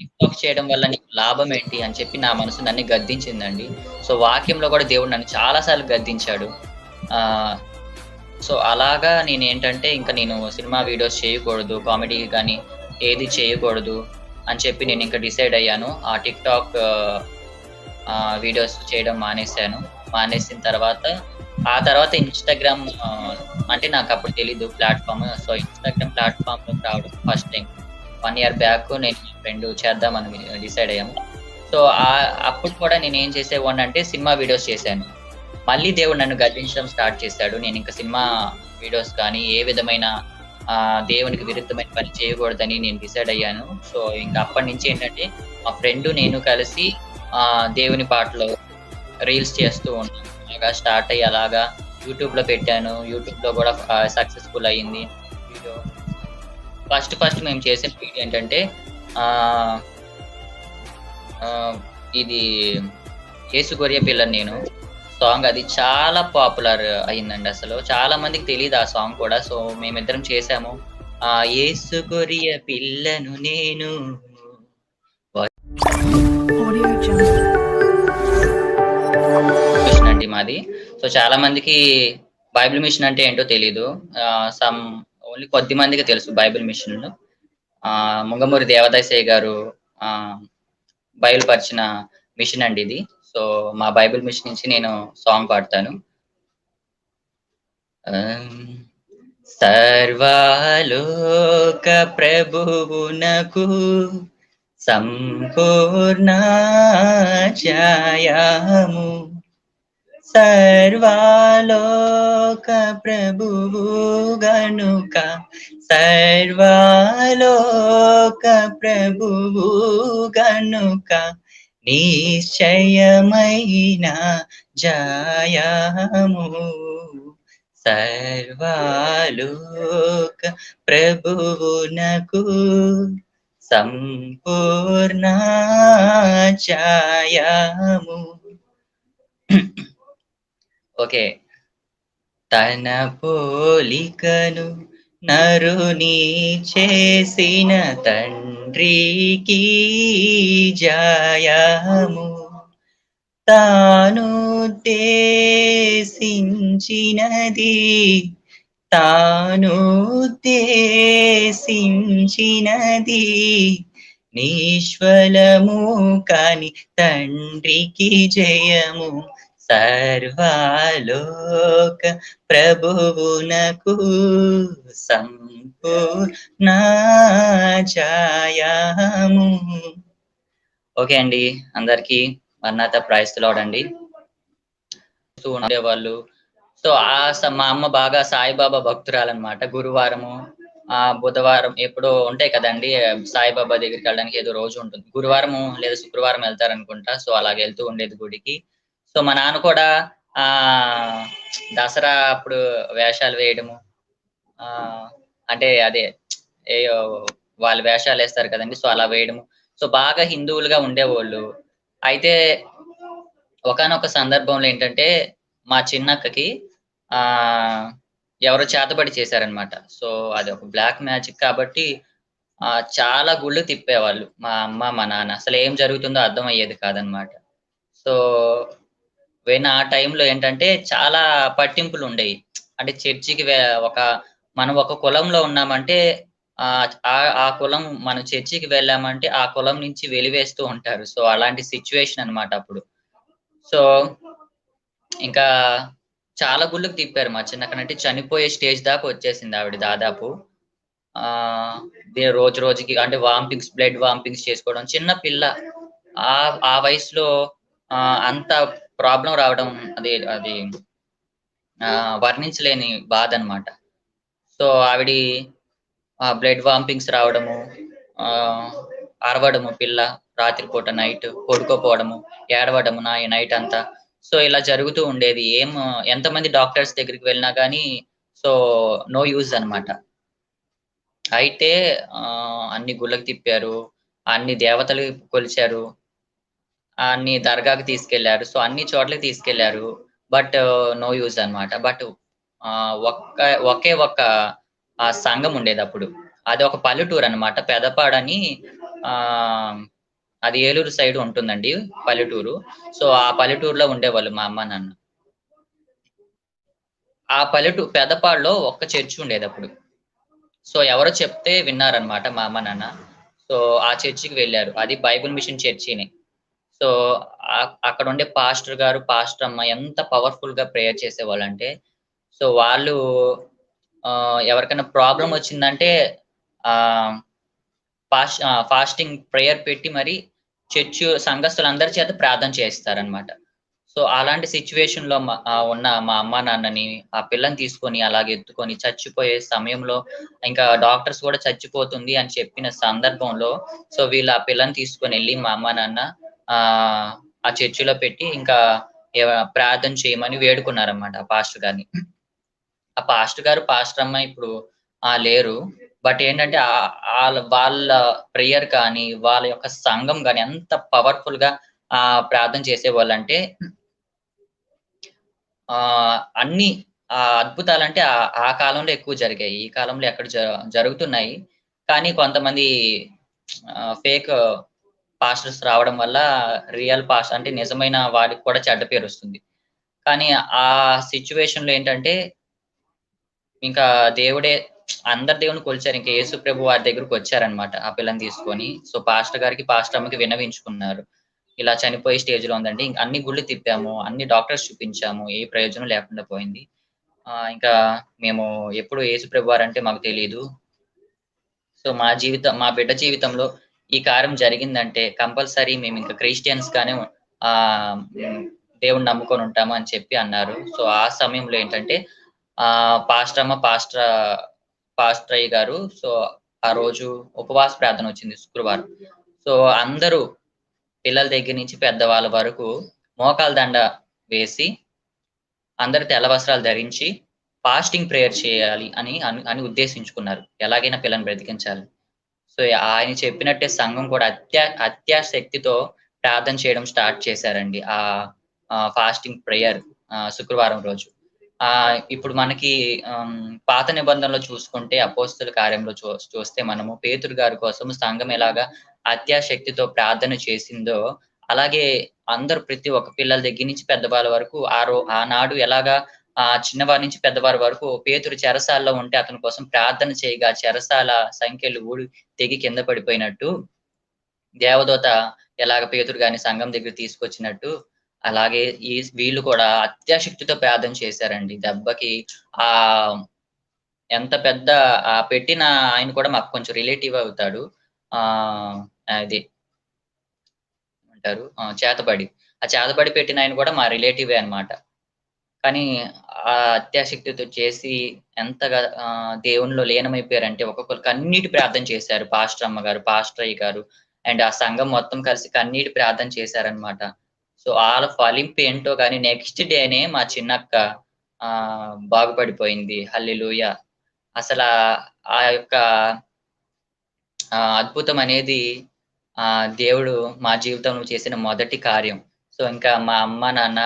TikTok చేయడం వల్ల నీకు లాభం ఏంటి అని చెప్పి నా మనసు నన్ను గద్దించిందండి. సో, వాక్యంలో కూడా దేవుడు నన్ను చాలా సార్లు గద్దించాడు. సో, అలాగా నేను ఏంటంటే ఇంకా నేను సినిమా వీడియోస్ చేయకూడదు. కామెడీ కానీ ఏది చేయకూడదు అని చెప్పి నేను ఇంకా డిసైడ్ అయ్యాను. ఆ టిక్‌టాక్ వీడియోస్ చేయడం మానేశాను. మానేసిన తర్వాత ఆ తర్వాత ఇన్‌స్టాగ్రామ్ అంటే నాకు అప్పుడు తెలీదు ప్లాట్ఫామ్ సో, ఇన్‌స్టాగ్రామ్ ప్లాట్ఫామ్ రావడం first time one year back నేను ఫ్రెండ్ ఫ్రెండ్ చేద్దామని డిసైడ్ అయ్యాము. సో, అప్పుడు కూడా నేను ఏం చేసేవాడిని అంటే సినిమా వీడియోస్ చేశాను. మళ్ళీ దేవుడు నన్ను గద్దించడం స్టార్ట్ చేశాడు. నేను ఇంకా సినిమా వీడియోస్ కానీ ఏ విధమైన దేవునికి విరుద్ధమైన పని చేయకూడదని నేను డిసైడ్ అయ్యాను. సో, ఇంక అప్పటినుంచి ఏంటంటే మా ఫ్రెండ్ నేను కలిసి దేవుని పాటలు రీల్స్ చేస్తూ ఉన్నాను అలాగా స్టార్ట్ అయ్యి అలాగా యూట్యూబ్‌లో పెట్టాను. యూట్యూబ్‌లో కూడా సక్సెస్‌ఫుల్ అయింది వీడియో. ఫస్ట్ ఫస్ట్ మేము చేసిన వీడియో ఏంటంటే ఇది 'యేసు పిల్లని నేను' సాంగ్ అది చాలా పాపులర్ అయిందండి అసలు. చాలా మందికి తెలీదు ఆ సాంగ్ కూడా. సో, మేమిద్దరం చేసాము. ఆహ్, యేసు పిల్లను నేను. మిషన్ అండి మాది. సో, చాలా మందికి బైబిల్ మిషన్ అంటే ఏంటో తెలీదు. సమ్ ఓన్లీ కొద్ది మందికి తెలుసు బైబిల్ మిషన్‌లు. ఆ ముంగమూరి దేవదాసయ్య గారు ఆహ్, బయలుపరిచిన మిషన్ అండి ఇది. సో, మా బైబిల్ మిషన్ నుంచి నేను సాంగ్ పాడతాను. సర్వాలోక సర్వలోక ప్రభువునకు సంపూర్ణ ఛాయాము సర్వాలోక ప్రభువు గనుక సర్వాలోక ప్రభువు గనుక నిశ్చయమైన జయము. సర్వాలోక ప్రభువునకు సంపూర్ణ జయము. ఓకే. తన పోలికను నరుని చేసిన తండ్రికి జయము. తానుద్దేశించినది తానుద్దేశించినది నిష్ఫలము కాని తండ్రికి జయము. సర్వాలోక ప్రభువునకు సంపూర్ణ జయము. ఓకే అండి. అందరికీ మరణాత ప్రైజ్ ఉండేవాళ్ళు. సో, ఆ మా అమ్మ బాగా సాయిబాబా భక్తురాలన్నమాట గురువారము, ఆ బుధవారం ఎప్పుడో ఉంటాయి కదండీ! సాయిబాబా దగ్గరికి వెళ్ళడానికి ఏదో రోజు ఉంటుంది. గురువారము లేదా శుక్రవారం వెళ్తారనుకుంటా సో, అలాగెళ్తూ ఉండేది గుడికి. సో, మా నాన్న కూడా ఆ దసరా అప్పుడు వేషాలు వేయడము. ఆ అంటే అదే వాళ్ళు వాళ్ళు వేషాలేస్తారు కదండీ! సో, అలా వేయడము. సో, బాగా హిందువులుగా ఉండేవాళ్ళు అయితే ఒకానొక సందర్భంలో ఏంటంటే మా చిన్నక్కకి ఆ ఎవరో చేతబడి చేశారనమాట. సో, అది ఒక బ్లాక్ మ్యాజిక్ కాబట్టి ఆ చాలా గుళ్ళు తిప్పేవాళ్ళు. మా అమ్మ, మా నాన్న. అసలు ఏం జరుగుతుందో అర్థం అయ్యేది కాదనమాట. సో, పోయిన ఆ టైంలో ఏంటంటే చాలా పట్టింపులు ఉండేవి అంటే చర్చికి ఒక మనం ఒక కులంలో ఉన్నామంటే ఆ ఆ కులం మనం చర్చికి వెళ్ళామంటే ఆ కులం నుంచి వెలివేస్తూ ఉంటారు. సో, అలాంటి సిచ్యువేషన్ అనమాట అప్పుడు. సో, ఇంకా చాలా గుళ్ళకు తిప్పారు మా చిన్నకనంటే చనిపోయే స్టేజ్ దాకా వచ్చేసింది ఆవిడ దాదాపు. ఆ దే రోజు రోజుకి అంటే వాంపింగ్స్ బ్లడ్ వాంపింగ్స్ చేసుకోవడం. చిన్న పిల్ల. ఆ ఆ వయసులో అంత ప్రాబ్లం రావడం అది అది వర్ణించలేని వర్ణించలేని బాధనమాట. సో, ఆవిడ బ్లడ్ వాంపింగ్స్ రావడము, అరవడము పిల్ల రాత్రిపూట నైట్ పడుకోపోవడము, ఏడవడము నా నైట్ అంతా. సో, ఇలా జరుగుతూ ఉండేది. ఏం ఎంతమంది డాక్టర్స్ దగ్గరికి వెళ్ళినా కానీ సో, నో యూజ్ అనమాట. అయితే అన్ని గుళ్ళకి తిప్పారు. అన్ని దేవతలు కొలిచారు. అన్ని దర్గాకి తీసుకెళ్ళారు. సో, అన్ని చోట్లకి తీసుకెళ్ళారు. బట్ నో యూజ్ అనమాట. బట్ ఒక్క ఒకే ఒక్క సంఘం ఉండేది అప్పుడు. అది ఒక పల్లెటూరు అనమాట పెదపాడని ఆ అది ఏలూరు సైడ్ ఉంటుందండి పల్లెటూరు. సో ఆ పల్లెటూరులో ఉండేవాళ్ళు మా అమ్మ నాన్న. ఆ పల్లెటూరు పెదపాడులో ఒక్క చర్చి ఉండేది అప్పుడు. సో ఎవరో చెప్తే విన్నారనమాట మా అమ్మ నాన్న. సో ఆ చర్చికి వెళ్ళారు. అది బైబుల్ మిషన్ చర్చిని. సో అక్కడ ఉండే పాస్టర్ గారు పాస్టర్ అమ్మ ఎంత పవర్ఫుల్గా ప్రేయర్ చేసేవాళ్ళు అంటే సో వాళ్ళు ఆ, ఎవరికైనా ప్రాబ్లం వచ్చిందంటే ఆ ఫాస్ట్ ఫాస్టింగ్ ప్రేయర్ పెట్టి మరి చర్చ్ సంఘస్థులందరి చేత ప్రార్థన చేస్తారనమాట సో అలాంటి సిచ్యువేషన్లో మా- ఉన్న మా అమ్మ నాన్నని ఆ పిల్లని తీసుకొని అలాగే ఎత్తుకొని చచ్చిపోయే సమయంలో ఇంకా డాక్టర్స్ కూడా చచ్చిపోతుంది అని చెప్పిన సందర్భంలో సో వీళ్ళు ఆ పిల్లని తీసుకొని వెళ్ళి మా అమ్మ నాన్న ఆ ఆ చర్చిలో పెట్టి ఇంకా ప్రార్థన చేయమని వేడుకున్నారన్నమాట ఆ పాస్టర్ గారిని. ఆ పాస్టర్ గారు పాస్టర్ అమ్మ ఇప్పుడు ఆ లేరు. బట్ ఏంటంటే వాళ్ళ వాళ్ళ ప్రేయర్ కానీ వాళ్ళ యొక్క సంఘం కానీ ఎంత పవర్ఫుల్గా ఆ ప్రార్థన చేసేవాళ్ళు అంటే ఆ అన్ని ఆ అద్భుతాలంటే ఆ ఆ కాలంలో ఎక్కువ జరిగాయి. ఈ కాలంలో ఎక్కడ జ- జరుగుతున్నాయి. కానీ కొంతమంది ఫేక్ పాస్టర్స్ రావడం వల్ల రియల్ పాస్ట్ అంటే నిజమైన వారికి కూడా చెడ్డ పేరు వస్తుంది. కానీ ఆ సిచ్యువేషన్లో ఏంటంటే ఇంకా దేవుడే అందరు దేవుని కొలిచారు. ఇంకా యేసు ప్రభు వారి దగ్గరకు వచ్చారనమాట ఆ పిల్లని తీసుకొని. సో పాస్టర్ గారికి పాస్టర్ అమ్మకి విన్నవించుకున్నారు. ఇలా చనిపోయే స్టేజ్లో ఉందండి. ఇంకా అన్ని గుళ్ళు తిప్పాము. అన్ని డాక్టర్స్ చూపించాము. ఏ ప్రయోజనం లేకుండా పోయింది. ఇంకా మేము ఎప్పుడు యేసు ప్రభు వారు అంటే మాకు తెలియదు సో మా జీవితం మా బిడ్డ జీవితంలో ఈ కార్యం జరిగిందంటే కంపల్సరీ మేము ఇంకా క్రిస్టియన్స్ గానే ఆ దేవుణ్ణి నమ్ముకొని ఉంటాము అని చెప్పి అన్నారు. సో ఆ సమయంలో ఏంటంటే ఆ పాస్టర్ అమ్మ పాస్టర్ పాస్టర్ గారు సో ఆ రోజు ఉపవాస ప్రార్థన వచ్చింది శుక్రవారం. సో అందరూ పిల్లల దగ్గర నుంచి పెద్దవాళ్ళ వరకు మోకాల దండ వేసి అందరు తెల్ల వస్త్రాలు ధరించి ఫాస్టింగ్ ప్రేయర్ చేయాలి అని అని అని ఉద్దేశించుకున్నారు. ఎలాగైనా పిల్లల్ని బ్రతికించాలి. సో ఆయన చెప్పినట్టే సంఘం కూడా అత్యా అత్యాశక్తితో ప్రార్థన చేయడం స్టార్ట్ చేశారండి. ఆ ఫాస్టింగ్ ప్రేయర్ శుక్రవారం రోజు. ఆ ఇప్పుడు మనకి పాత నిబంధనలో చూసుకుంటే అపోస్తుల కార్యంలో చూ చూస్తే మనము పేతురు గారి కోసం సంఘం ఎలాగా అత్యాశక్తితో ప్రార్థన చేసిందో అలాగే అందరు ప్రతి ఒక్క పిల్లల దగ్గర నుంచి పెద్దవాళ్ళ వరకు ఆ రో ఆనాడు ఎలాగా ఆ చిన్నవారి నుంచి పెద్దవారి వరకు పేతురు చెరసాల్లో ఉంటే అతని కోసం ప్రార్థన చేయగా చెరసాల సంఖ్యలు ఊడి తెగి కింద పడిపోయినట్టు దేవదూత ఎలాగ పేతురు గాని సంఘం దగ్గర తీసుకొచ్చినట్టు అలాగే ఈ వీళ్ళు కూడా అత్యాశక్తితో ప్రార్థన చేశారండి. దెబ్బకి ఆ ఎంత పెద్ద ఆ పెట్టిన ఆయన కూడా మాకు కొంచెం రిలేటివ్ అవుతాడు. ఆ అది అంటారు ఆ, చేతబడి. ఆ చేతబడి పెట్టిన ఆయన కూడా మా రిలేటివే అన్నమాట. కానీ ఆ అత్యాశక్తితో చేసి ఎంతగా ఆ, దేవునిలో లీనమైపోయారంటే ఒక్కొక్కరు కన్నీటి ప్రార్థన చేశారు. పాస్టర్ అమ్మ గారు పాస్టర్ అయ్య గారు అండ్ ఆ సంఘం మొత్తం కలిసి కన్నీటి ప్రార్థన చేశారనమాట సో వాళ్ళ ఫలింపు ఏంటో కానీ నెక్స్ట్ డేనే మా చిన్నక్క ఆ బాగుపడిపోయింది. హల్లెలూయ. అసలు ఆ- యొక్క అద్భుతం అనేది ఆ దేవుడు మా జీవితంలో చేసిన మొదటి కార్యం. సో ఇంకా మా అమ్మ నాన్న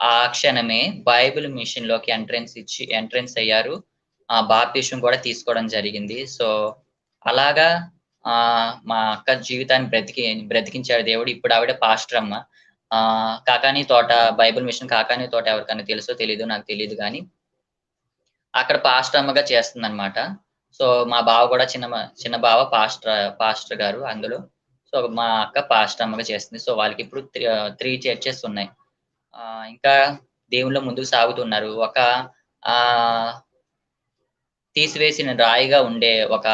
ఆ క్షణమే బైబిల్ మిషన్లోకి ఎంట్రెన్స్ ఇచ్చి ఎంట్రెన్స్ అయ్యారు. ఆ బాప్టిషన్ కూడా తీసుకోవడం జరిగింది. సో అలాగా ఆ మా అక్క జీవితాన్ని బ్రతికి బ్రతికించాడు దేవుడు. ఇప్పుడు ఆవిడ పాస్టర్ అమ్మ. ఆ కాకాని తోట బైబిల్ మిషన్ కాకాని తోట ఎవరికైనా తెలుసో తెలీదు నాకు తెలియదు కానీ అక్కడ పాస్టర్ అమ్మగా చేస్తుంది అనమాట సో మా బావ కూడా చిన్న చిన్న బావ పాస్టర్ పాస్టర్ గారు అందులో. సో మా అక్క పాస్టర్ అమ్మగా చేస్తుంది. సో వాళ్ళకి ఇప్పుడు త్రీ చర్చెస్ ఉన్నాయి. ఇంకా దేవుళ్ళో ముందుకు సాగుతున్నారు. ఒక ఆ తీసివేసిన రాయిగా ఉండే ఒక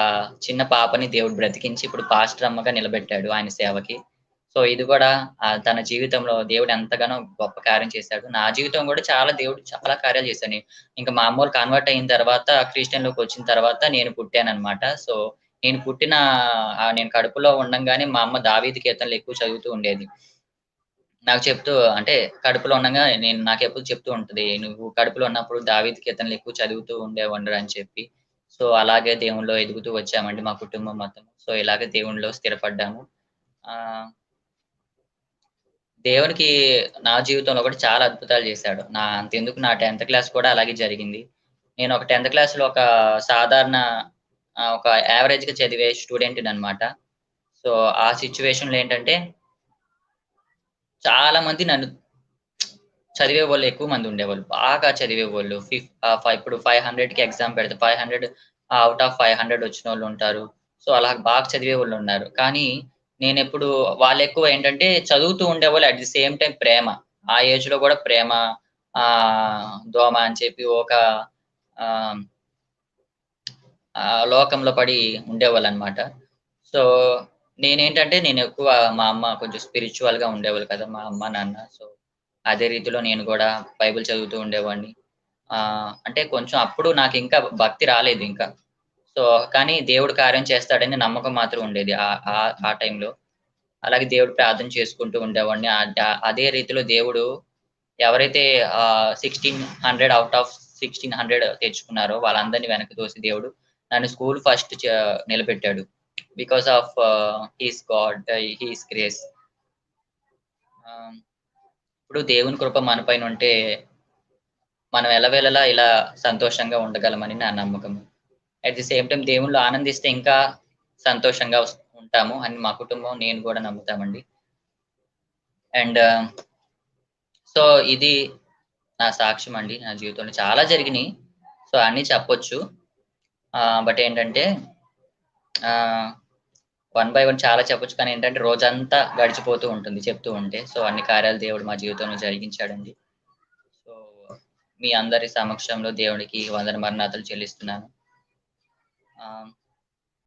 చిన్న పాపని దేవుడు బ్రతికించి ఇప్పుడు పాస్టర్ అమ్మగా నిలబెట్టాడు ఆయన సేవకి. సో ఇది కూడా తన జీవితంలో దేవుడు ఎంతగానో గొప్ప కార్యం చేశాడు. నా జీవితం కూడా చాలా దేవుడు చాలా కార్యాలు చేశాను. ఇంకా మామూలు కన్వర్ట్ అయిన తర్వాత క్రిస్టియన్లోకి వచ్చిన తర్వాత నేను పుట్టాను అనమాట సో నేను పుట్టిన నేను కడుపులో ఉండంగానే మా అమ్మ దావీది కీర్తనలు ఎక్కువ చదువుతూ ఉండేది. నాకు చెప్తూ అంటే కడుపులో ఉండగా నేను నాకు ఎప్పుడు చెప్తూ ఉంటది నువ్వు కడుపులో ఉన్నప్పుడు దావీది కీర్తనలు ఎక్కువ చదువుతూ ఉండేవండరు అని చెప్పి. సో అలాగే దేవుణ్ణిలో ఎదుగుతూ వచ్చామండి మా కుటుంబం మొత్తం. సో ఇలాగే దేవుణ్ణిలో స్థిరపడ్డాము. ఆ దేవునికి నా జీవితంలో కూడా చాలా అద్భుతాలు చేశాడు. నా అంతెందుకు నా టెన్త్ క్లాస్ కూడా అలాగే జరిగింది. నేను ఒక టెన్త్ క్లాస్లో ఒక సాధారణ ఒక యావరేజ్గా చదివే స్టూడెంట్ అనమాట సో ఆ సిచ్యువేషన్‌లో ఏంటంటే చాలా మంది నన్ను చదివే వాళ్ళు ఎక్కువ మంది ఉండేవాళ్ళు. బాగా చదివేవోళ్ళు. ఫిఫ్ ఇప్పుడు ఫైవ్ హండ్రెడ్కి ఎగ్జామ్ పెడితే five hundred out of five hundred వచ్చిన వాళ్ళు ఉంటారు. సో, అలా బాగా చదివే వాళ్ళు ఉన్నారు. కానీ నేను ఇప్పుడు వాళ్ళు ఎక్కువ ఏంటంటే చదువుతూ ఉండేవాళ్ళు అట్ ది సేమ్ టైం ప్రేమ. ఆ ఏజ్లో కూడా ప్రేమ ఆ దోమ అని చెప్పి ఒక లోకంలో పడి ఉండేవాళ్ళు అనమాట సో, నేనేంటంటే నేనెక్కువ మా అమ్మ కొంచెం స్పిరిచువల్గా ఉండేవాళ్ళు కదా! మా అమ్మ, నాన్న. సో, అదే రీతిలో నేను కూడా బైబిల్ చదువుతూ ఉండేవాడిని. ఆ అంటే కొంచెం అప్పుడు నాకు ఇంకా భక్తి రాలేదు ఇంకా. సో, కానీ దేవుడు కార్యం చేస్తాడని నమ్మకం మాత్రం ఉండేది. ఆ ఆ టైంలో. అలాగే దేవుడు ప్రార్థన చేసుకుంటూ ఉండేవాడిని. అదే రీతిలో దేవుడు ఎవరైతే సిక్స్టీన్ హండ్రెడ్ అవుట్ ఆఫ్ 1600 తెచ్చుకున్నారో వాళ్ళందరిని వెనక్కి తోసి దేవుడు నన్ను స్కూల్ ఫస్ట్ నిలబెట్టాడు. Because of his God his grace. ఇప్పుడు దేవుని కృప మన పైనుంటే మనం ఎలవేళలా ఇలా సంతోషంగా ఉండగలమని నా నమ్మకం. అట్ ది సేమ్ టైమ్ దేవుళ్ళు ఆనందిస్తే ఇంకా సంతోషంగా ఉంటాము అని మా కుటుంబం, నేను కూడా నమ్ముతామండి. అండ్ సో, uh, ఇది నా సాక్ష్యం అండి. నా జీవితంలో చాలా జరిగినాయి సో, అన్నీ చెప్పొచ్చు. Uh, బట్ ఏంటంటే వన్ బై వన్ చాలా చెప్పొచ్చు. కానీ ఏంటంటే రోజంతా గడిచిపోతూ ఉంటుంది చెప్తూ ఉంటే. సో, అన్ని కార్యాలు దేవుడు మా జీవితంలో జరిగించాడండి. సో, మీ అందరి సమక్షంలో దేవుడికి వందన మరణాతలు చెల్లిస్తున్నాను.